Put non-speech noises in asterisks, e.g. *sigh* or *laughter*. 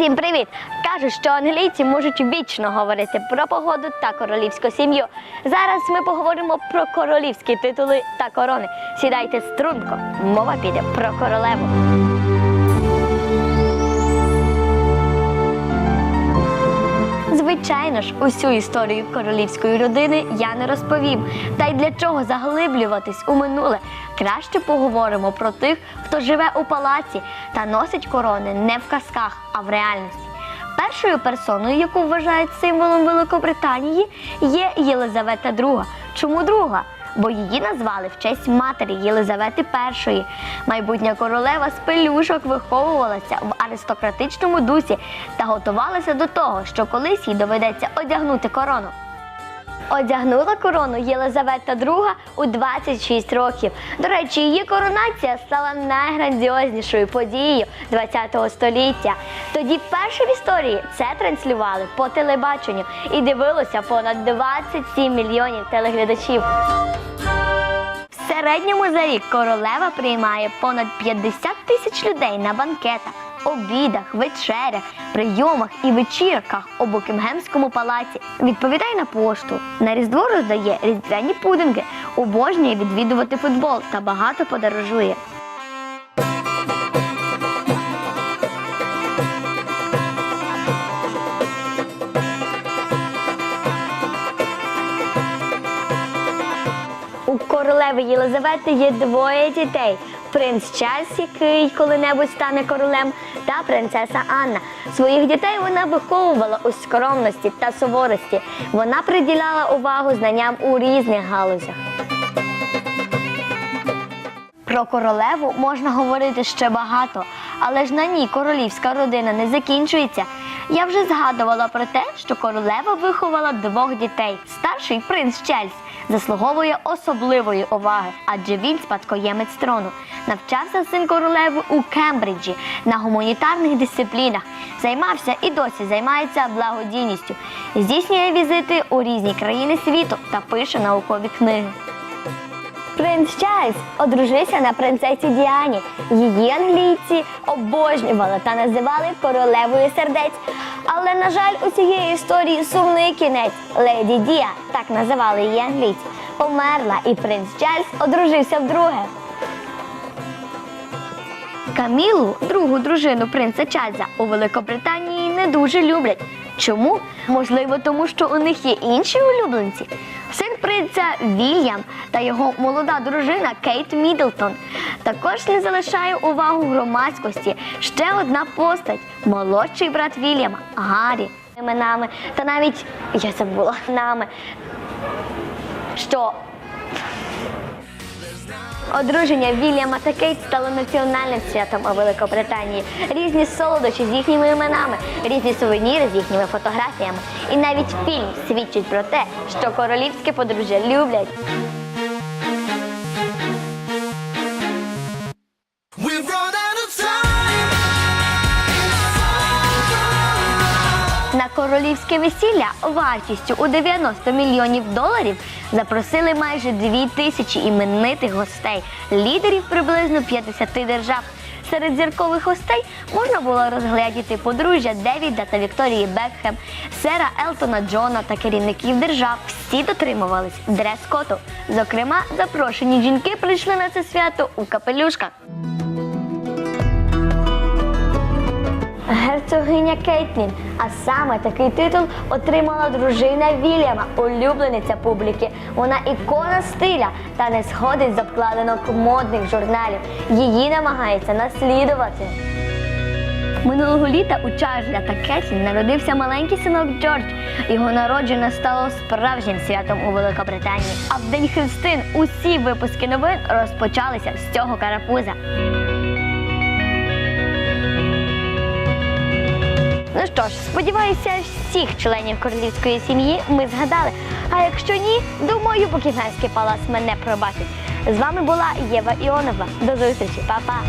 Всім привіт! Кажуть, що англійці можуть вічно говорити про погоду та королівську сім'ю. Зараз ми поговоримо про королівські титули та корони. Сідайте струнко, мова піде про королеву. Звичайно ж, усю історію королівської родини я не розповім. Та й для чого заглиблюватись у минуле? Краще поговоримо про тих, хто живе у палаці та носить корони не в казках, а в реальності. Першою персоною, яку вважають символом Великобританії, є Єлизавета II. Чому друга? Бо її назвали в честь матері Єлизавети І. Майбутня королева з пелюшок виховувалася в аристократичному дусі та готувалася до того, що колись їй доведеться одягнути корону. Одягнула корону Єлизавета II у 26 років. До речі, її коронація стала найграндіознішою подією ХХ століття. Тоді перше в історії це транслювали по телебаченню і дивилося понад 27 мільйонів телеглядачів. В середньому за рік королева приймає понад 50 тисяч людей на банкетах, обідах, вечерях, прийомах і вечірках у Букінгемському палаці. Відповідає на пошту. На різдво роздає різдвяні пудинги, обожнює відвідувати футбол та багато подорожує. Королеви Єлизавети є двоє дітей: принц Чарльз, який коли-небудь стане королем, та принцеса Анна. Своїх дітей вона виховувала у скромності та суворості. Вона приділяла увагу знанням у різних галузях. Про королеву можна говорити ще багато, але ж на ній королівська родина не закінчується. Я вже згадувала про те, що королева виховала двох дітей. Старший принц Чельс заслуговує особливої уваги, адже він спадкоємець трону. Навчався син королеви у Кембриджі на гуманітарних дисциплінах. Займався і досі займається благодійністю, здійснює візити у різні країни світу та пише наукові книги. Принц Чарльз одружився на принцесі Діані. Її англійці обожнювали та називали королевою сердець. Але, на жаль, у цієї історії сумний кінець. Леді Дія, так називали її англійці, померла, і принц Чарльз одружився вдруге. Камілу, другу дружину принца Чарльза, у Великобританії не дуже люблять. Чому? Можливо, тому що у них є інші улюбленці. Син принця Вільям та його молода дружина Кейт Мідлтон також не залишає увагу громадськості. Ще одна постать молодший брат Вільяма Гаррі. Іменами та навіть я забула *laughs* нами. Що Одруження Вільяма та Кейт стало національним святом у Великобританії. Різні солодощі з їхніми іменами, різні сувеніри з їхніми фотографіями. І навіть фільм свідчить про те, що королівське подружжя люблять. Королівське весілля вартістю у 90 мільйонів доларів запросили майже дві тисячі іменитих гостей, лідерів приблизно 50 держав. Серед зіркових гостей можна було розглядіти подружжя Девіда та Вікторії Бекхем, сера Елтона Джона та керівників держав. Всі дотримувались дрес-коду. Зокрема, запрошені жінки прийшли на це свято у капелюшках. Герцогиня Кейтлін, а саме такий титул отримала дружина Вільяма, улюблениця публіки. Вона ікона стиля та не сходить з обкладинок модних журналів. Її намагається наслідувати. Минулого літа у Чарльза та Кетлін народився маленький синок Джордж. Його народження стало справжнім святом у Великобританії. А в день Христин усі випуски новин розпочалися з цього карапуза. Ж, сподіваюся, всіх членів королівської сім'ї ми згадали. А якщо ні, думаю, Букінгемський палац мене пробачить. З вами була Єва Іонова. До зустрічі, Па-па!